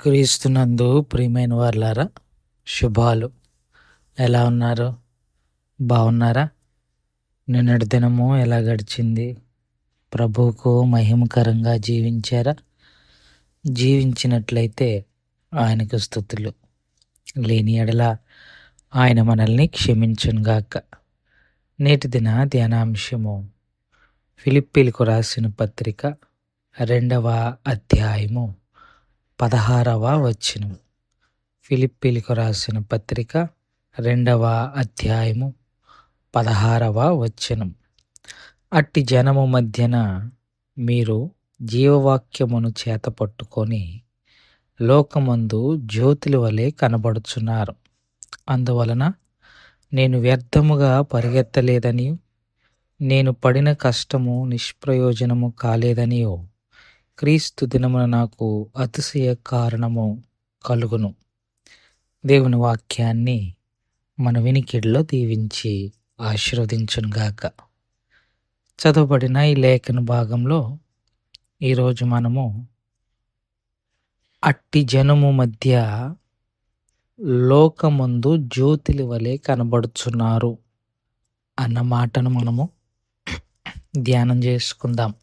క్రీస్తునందు ప్రియమైన వాళ్ళారా శుభాలు. ఎలా ఉన్నారు? బాగున్నారా నిన్నటి దినము ఎలా గడిచింది? ప్రభువుకు మహిమకరంగా జీవించారా? జీవించినట్లయితే ఆయనకు స్థుతులు. లేని ఎడల ఆయన మనల్ని క్షమించునుగాక. నేటి దిన ధ్యానాంశము ఫిలిప్పీలకు రాసిన పత్రిక రెండవ అధ్యాయము. పదహారవ వచనం. ఫిలిప్పీలకు రాసిన పత్రిక రెండవ అధ్యాయము పదహారవ వచనం. అట్టి జనము మధ్యన మీరు జీవవాక్యమును చేత పట్టుకొని లోకమందు జ్యోతుల వలె కనబడుచున్నారు. అందువలన నేను వ్యర్థముగా పరిగెత్తలేదని నేను పడిన కష్టము నిష్ప్రయోజనము కాలేదనియో క్రీస్తు దినమున నాకు అతిశయ కారణము కలుగును. దేవుని వాక్యాన్ని మన వినికిడిలో దీవించి ఆశీర్వదించునుగాక. చదవబడిన ఈ లేఖన భాగంలో ఈరోజు మనము అట్టి జనము మధ్య లోకమందు జ్యోతిల వలె కనబడుచున్నారు అన్న మాటను మనము ధ్యానం చేసుకుందాం.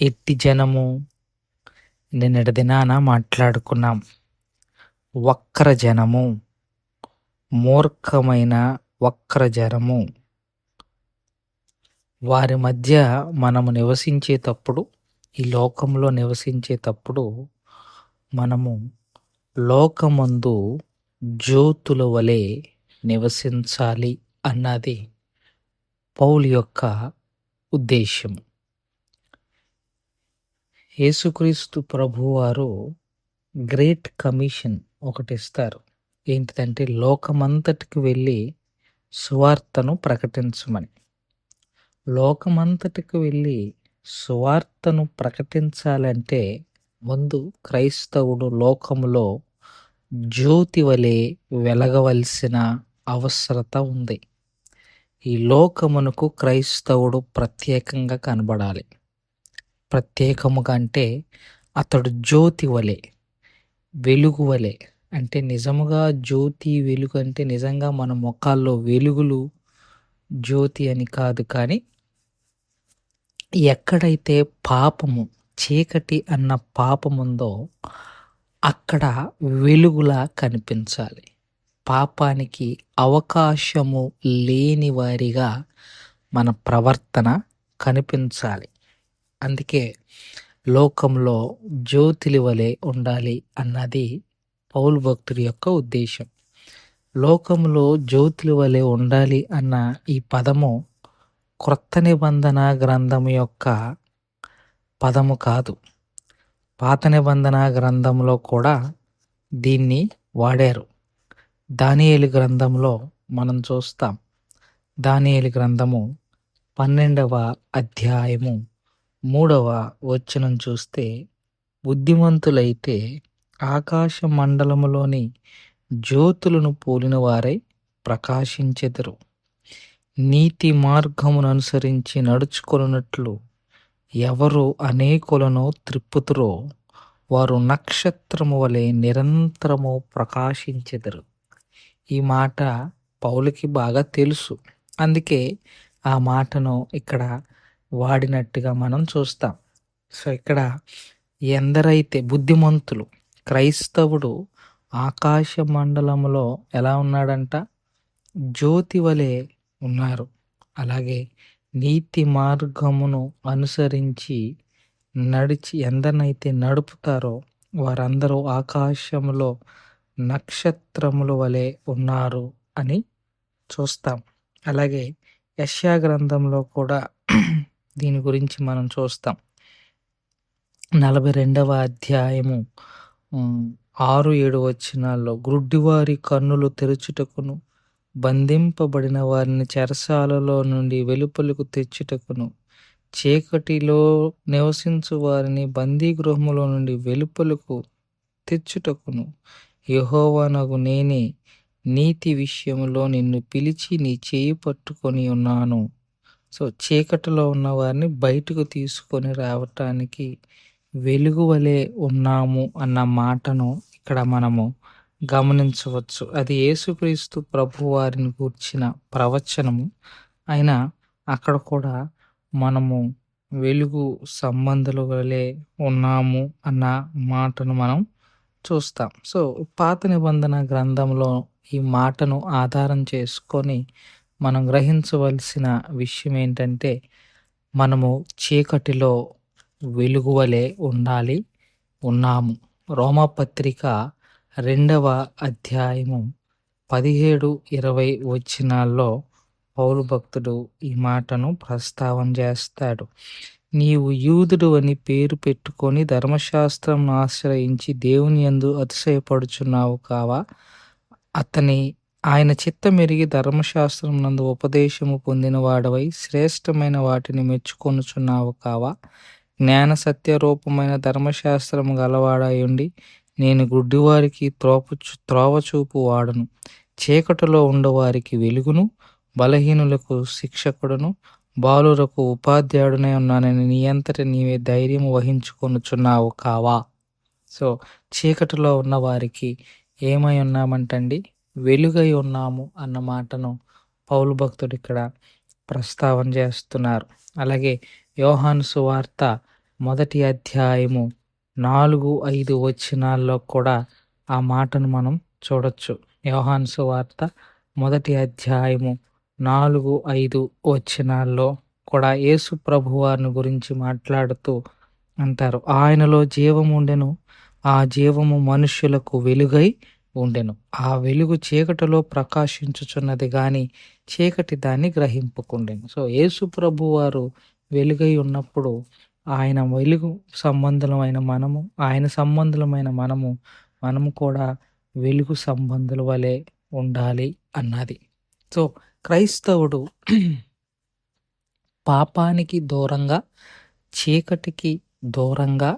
ఎట్టి జనము నిన్నటి దినాన మాట్లాడుకున్నాం. వక్ర జనము మూర్ఖమైన వక్ర జనము. వారి మధ్య మనము నివసించేటప్పుడు ఈ లోకంలో నివసించేటప్పుడు మనము లోకమందు జ్యోతుల వలె నివసించాలి అన్నది పౌల్ యొక్క ఉద్దేశం యేసుక్రీస్తు ప్రభువారు గ్రేట్ కమిషన్ ఒకటి ఇస్తారు ఏంటిదంటే లోకమంతటికి వెళ్ళి సువార్తను ప్రకటించమని. లోకమంతటికి వెళ్ళి సువార్తను ప్రకటించాలంటే ముందు క్రైస్తవుడు లోకములో జ్యోతి వలె వెలగవలసిన అవసరత ఉంది. ఈ లోకమునకు క్రైస్తవుడు ప్రత్యేకంగా కనబడాలి. ప్రత్యేకముగా అంటే అతడు జ్యోతి వలె వెలుగు వలె. అంటే నిజముగా జ్యోతి వెలుగు అంటే నిజంగా మన ముఖాల్లో వెలుగులు జ్యోతి అని కాదు కానీ ఎక్కడైతే పాపము చీకటి అన్న పాపముందో అక్కడ వెలుగులా కనిపించాలి. పాపానికి అవకాశము లేని వారిగా మన ప్రవర్తన కనిపించాలి. అందుకే లోకంలో జ్యోతిలి వలె ఉండాలి అన్నది పౌలు భక్తుడి యొక్క ఉద్దేశం. లోకంలో జ్యోతుల వలె ఉండాలి అన్న ఈ పదము క్రొత్త నిబంధన గ్రంథం యొక్క పదము కాదు. పాత నిబంధన గ్రంథంలో కూడా దీన్ని వాడారు. దానియేలు గ్రంథంలో మనం చూస్తాం. దానియేలు గ్రంథము పన్నెండవ అధ్యాయము మూడవ వచనం చూస్తే బుద్ధిమంతులైతే ఆకాశ మండలములోని జ్యోతులను పోలిన వారై ప్రకాశించెదరు. నీతి మార్గమును అనుసరించి నడుచుకొనున్నట్లు ఎవరు అనేకులను త్రిప్పుతురో వారు నక్షత్రము వలె నిరంతరము ప్రకాశించెదరు. ఈ మాట పౌలకి బాగా తెలుసు. అందుకే ఆ మాటను ఇక్కడ వాడినట్టుగా మనం చూస్తాం. సో ఇక్కడ ఎందరైతే బుద్ధిమంతులు క్రైస్తవుడు ఆకాశ మండలంలో ఎలా ఉన్నాడంట? జ్యోతి వలె ఉన్నారు. అలాగే నీతి మార్గమును అనుసరించి నడిచి ఎందరినైతే నడుపుతారో వారందరూ ఆకాశంలో నక్షత్రముల వలె ఉన్నారు అని చూస్తాం. అలాగే యశ్యా గ్రంథంలో కూడా దీని గురించి మనం చూస్తాం. నలభై రెండవ అధ్యాయము ఆరు ఏడు వచ్చినాల్లో గ్రుడ్డివారి కన్నులు తెరుచుటకును బంధింపబడిన వారిని చెరసాలలో నుండి వెలుపలకు తెచ్చుటకును చీకటిలో నివసించు వారిని బందీ గృహములో నుండి వెలుపలకు తెచ్చుటకును. యహోవనగు నేనే నీతి విషయంలో నిన్ను పిలిచి నీ చేయి పట్టుకొని ఉన్నాను. సో చీకటిలో ఉన్న వారిని బయటకు తీసుకొని రావటానికి వెలుగు వలె ఉన్నాము అన్న మాటను ఇక్కడ మనము గమనించవచ్చు. అది యేసుక్రీస్తు ప్రభు వారిని కూర్చిన ప్రవచనము. అయినా అక్కడ కూడా మనము వెలుగు సంబంధాలు వలె ఉన్నాము అన్న మాటను మనం చూస్తాం. సో పాత నిబంధన గ్రంథంలో ఈ మాటను ఆధారం చేసుకొని మనం గ్రహించవలసిన విషయం ఏంటంటే మనము చీకటిలో వెలుగువలే ఉండాలి ఉన్నాము. రోమపత్రిక రెండవ అధ్యాయము పదిహేడు ఇరవై వచ్చినాల్లో పౌలు భక్తుడు ఈ మాటను ప్రస్తావన చేస్తాడు. నీవు యూదుడు అని పేరు పెట్టుకొని ధర్మశాస్త్రం ఆశ్రయించి దేవుని ఎందు అతిశయపడుచున్నావు కావా? అతని ఆయన చిత్తమెరిగి ధర్మశాస్త్రం నందు ఉపదేశము పొందిన వాడవై శ్రేష్టమైన వాటిని మెచ్చుకొనుచున్నావు కావా? జ్ఞాన సత్య రూపమైన ధర్మశాస్త్రము గలవాడాయుండి నేను గుడ్డివారికి త్రోప త్రోవచూపు వాడను. చీకటిలో ఉండవారికి వెలుగును బలహీనులకు శిక్షకుడును బాలురకు ఉపాధ్యాయుడునే ఉన్నానని నీ అంతటి నీవే ధైర్యం వహించుకొనుచున్నావు కావా? సో చీకటిలో ఉన్న వారికి ఏమై ఉన్నామంటండి? వెలుగై ఉన్నాము అన్న మాటను పౌలు భక్తుడు ఇక్కడ ప్రస్తావన చేస్తున్నారు. అలాగే యోహాను సువార్త మొదటి అధ్యాయము నాలుగు ఐదు వచ్చినాల్లో కూడా ఆ మాటను మనం చూడొచ్చు. యోహాను సువార్త మొదటి అధ్యాయము నాలుగు ఐదు వచ్చినాల్లో కూడా యేసు ప్రభు వారిని గురించి మాట్లాడుతూ అంటారు. ఆయనలో జీవముండెను ఆ జీవము మనుష్యులకు వెలుగై ఉండెను. ఆ వెలుగు చీకటిలో ప్రకాశించుచున్నది కానీ చీకటి దాన్ని గ్రహింపుకుండెను. సో యేసు ప్రభు వారు వెలుగై ఉన్నప్పుడు ఆయన వెలుగు సంబంధులమైన మనము ఆయన సంబంధులమైన మనము మనము కూడా వెలుగు సంబంధుల వలె ఉండాలి అన్నది. సో క్రైస్తవుడు పాపానికి దూరంగా చీకటికి దూరంగా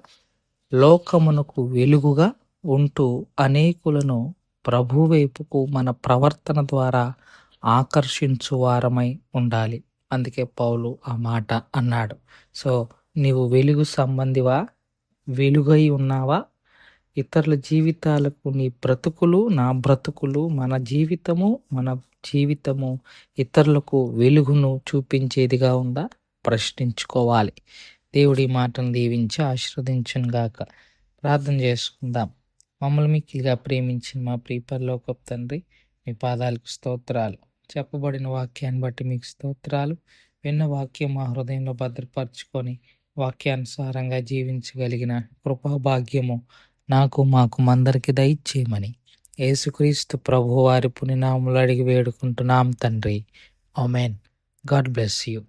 లోకమునకు వెలుగుగా ఉంటూ అనేకులను ప్రభువైపుకు మన ప్రవర్తన ద్వారా ఆకర్షించు వారమై ఉండాలి. అందుకే పౌలు ఆ మాట అన్నాడు. సో నీవు వెలుగు సంబంధివా? వెలుగై ఉన్నావా? ఇతరుల జీవితాలకు నీ బ్రతుకులు నా బ్రతుకులు మన జీవితము మన జీవితము ఇతరులకు వెలుగును చూపించేదిగా ఉందా? ప్రశ్నించుకోవాలి. దేవుడి మాటను దీవించి ఆశీర్వదించునుగాక. ప్రార్థన చేసుకుందాం. మమ్మల్ని మిక్కిగా ప్రేమించిన మా ప్రీపర్లోకపు తండ్రి మీ పాదాలకు స్తోత్రాలు. చెప్పబడిన వాక్యాన్ని బట్టి మీకు స్తోత్రాలు. విన్న వాక్యం మా హృదయంలో భద్రపరచుకొని వాక్యానుసారంగా జీవించగలిగిన కృపాభాగ్యము నాకు మాకు మందరికి దయచేయమని. యేసుక్రీస్తు ప్రభు వారి పునినాములు అడిగి వేడుకుంటున్నాం తండ్రి. Amen God bless you.